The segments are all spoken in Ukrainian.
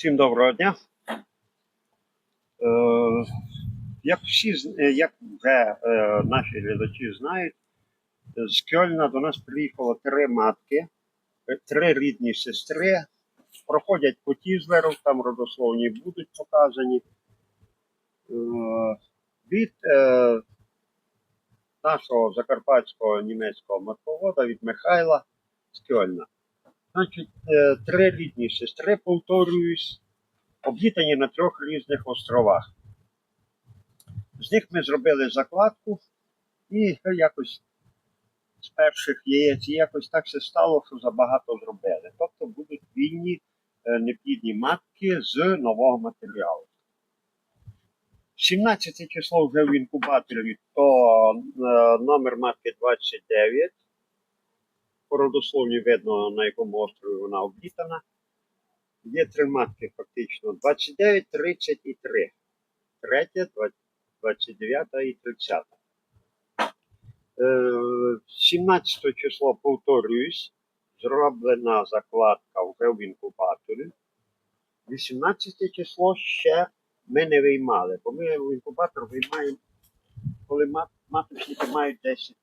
Всім доброго дня. Е, як всі е, як вже е, наші глядачі знають, з Кьольна до нас приїхало три матки, три рідні сестри. Проходять по Тізлеру, там родословні будуть показані. Від нашого закарпатського німецького матковода, від Михайла з Кьольна. Значить, е, три рідні сестри, повторююсь, об'єднані на трьох різних островах. З них ми зробили закладку і якось з перших яєць якось так все стало, що забагато зробили. Тобто будуть вільні е, неплідні матки з нового матеріалу. 17 число вже в інкубаторі, то е, номер матки 29 по родословні видно, на якому острові вона облітана. Є три матки фактично: 29, 30 і 3. Третя, 29 і 30. Е, 17 число, повторююсь, зроблена закладка в інкубаторі. 18 число ще ми не виймали, бо ми в інкубатор виймаємо, коли мат, маточники мають 10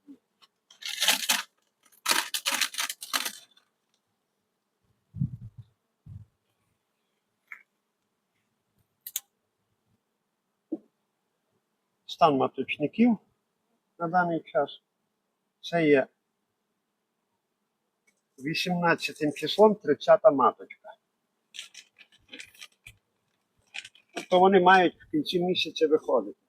стан маточників на даний час. Це є 18 числом 30 маточка. Тобто вони мають в кінці місяця виходити.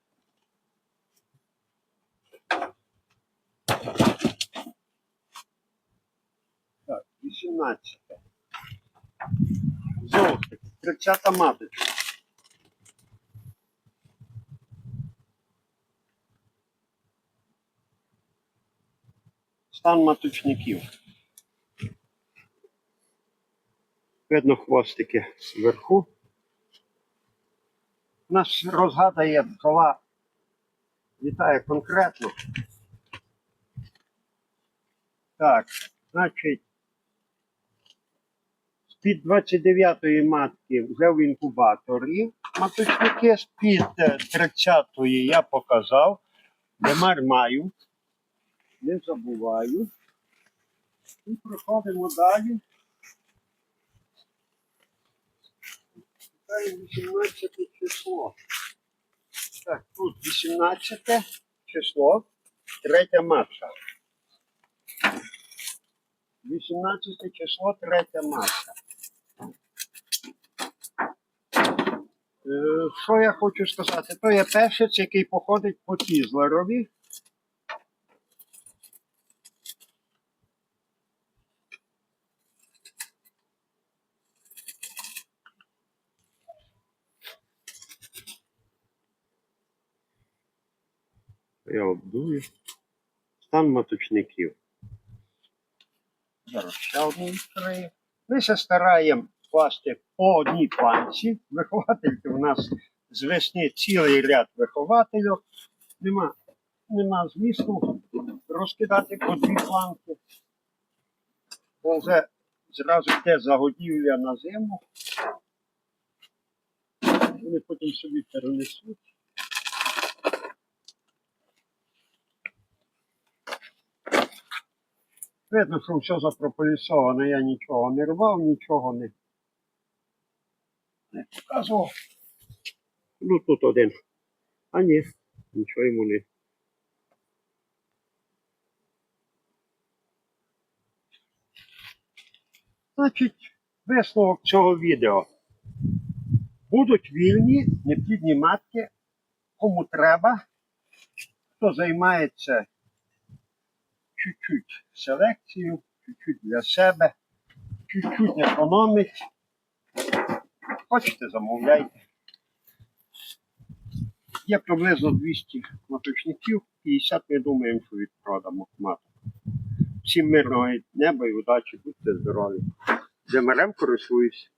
Так, 18. Знову таки, 30 маточка. Стан маточників. Видно хвостики зверху. У нас розгадає бджола літає конкретно. Так, значить, з-під 29-ї матки вже в інкубаторі маточники, з-під е, 30-ї я показав, демар маю не забуваю. І проходимо далі. Тепер 18 число. Так, тут 18 число, третя матка. 18 число, третя матка. Е, Що я хочу сказати? То є першець, який походить по Тізлерові. Я обдую. Стан маточників. Зараз. Ми ще стараємо класти по одній планці. Виховательки у нас з весни цілий ряд вихователів. Нема, нема змісту розкидати по дві планки. Бо вже зразу йде загодівля на зиму. Вони потім собі перенесуть. Видно, що все запрополісовано, я нічого не рвав, нічого не, не показував. Ну тут один. А ні, нічого йому не. Значить, висновок цього відео. Будуть вільні, неплідні матки, кому треба, хто займається чуть-чуть селекцію, чуть-чуть для себе, чуть-чуть економить. Хочете, замовляйте. Є приблизно 200 маточників, 50 ми думаємо, що відпродамо маток. Всім мирного неба і удачі, будьте здорові. Демерем користуюсь.